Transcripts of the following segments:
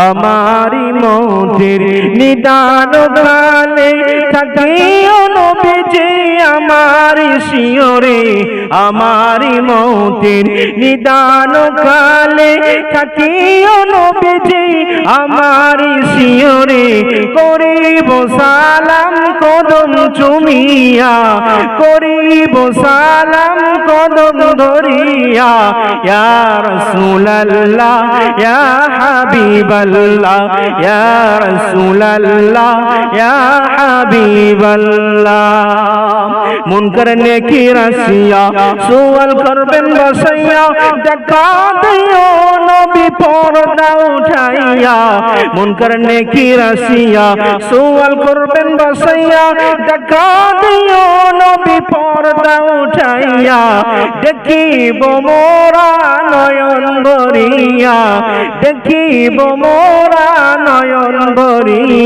আমারি মতের নিদান কালে থাকিও নবীজি আমারি শিওরে আমারি মতের নিদান কালে থাকিও নবীজি আমারি শিওরে করিব সালাম কদম চুমিয়া করিব সালাম কদম ধরিয়া। ইয়া রাসূলুল্লাহ ইয়া হাবিবাল্লাহ ইয়া রাসূলুল্লাহ ইয়া হাবিবাল্লাহ। মুনকার নেকি রাসিয়া সুয়াল করবেন বসাইয়া দেখা দিও নবী পর্দা উঠাইয়া মুনকার নেকি রাসিয়া সুয়াল করবেন বসাইয়া দেখা দিও নবী পর্দা উঠাইয়া দেখিব মোরা নয়ন ভরিয়া দেখিব মোরা নয়ন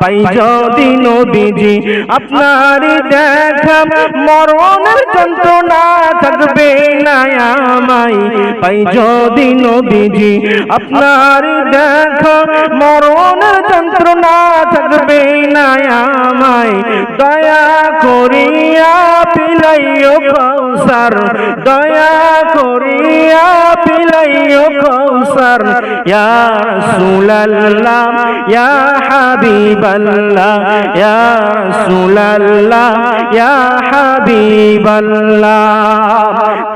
পাই যদি নবীজি আপনার দেখা মরণের যন্ত্রণা থাকবে না আমায় পাই যদি নবীজি আপনার দেখা মরণের যন্ত্রণা থাকবে না আমায় দয়া করিয়া পিলাইও কৌসার দয়া করিয়া পিলাইও কৌসার ইয়া রাসূলুল্লাহ ইয়া হাবিবাল্লাহ, ইয়া রাসূলুল্লাহ, ইয়া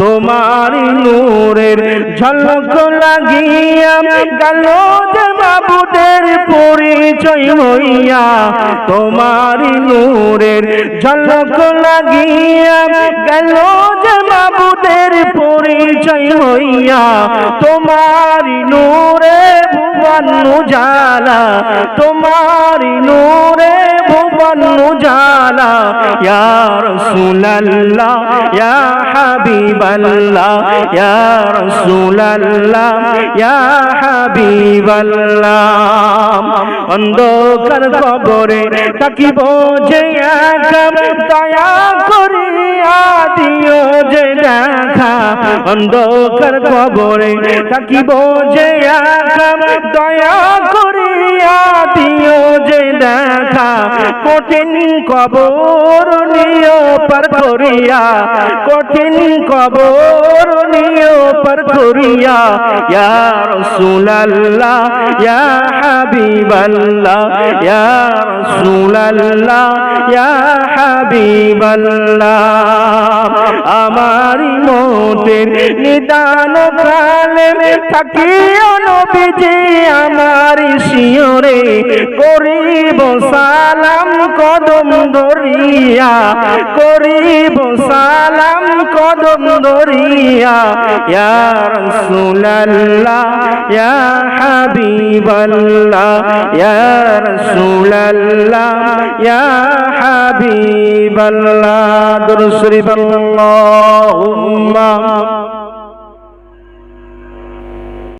তোমার নূরের ঝলক লাগিয়া গেল যে মাবুদের পরিচয় হইয়া, তোমার নূরের ঝলক লাগিয়া গেল যে মাবুদের পরিচয় হইয়া, তোমার নূরে ভুবন জালা তোমার নূরে ভুবন জালা ইয়া রাসূলুল্লাহ, ইয়া হাবিবাল্লাহ, ইয়া রাসূলুল্লাহ, ইয়া হাবিবাল্লাহ। অন্ধকার কবরে থাকিব যে একা দয়া করিয়া দিও যে দেখা। অন্ধকার কবরে থাকিব যে একা দয়া করিয়া দিও দেখা কঠিন কবর নিও পার কঠিন কবর নিও পার করিয়া, ইয়া ইয়া হাবিবাল্লাহ, ইয়া রাসূলুল্লাহ, ইয়া হাবিবাল্লাহ। আমারি মোটের নিদান কালে থাকিও নবীজি, আমারি শিওরে করিব সালাম কদম ধরিয়া, করিব সালাম কদম ধরিয়া, ইয়া রাসূলুল্লাহ, ইয়া হাবিবাল্লাহ, ইয়া রাসূলুল্লাহ, ইয়া হাবিবাল্লাহ, দুরূদ শরীফ আল্লাহুম্মা।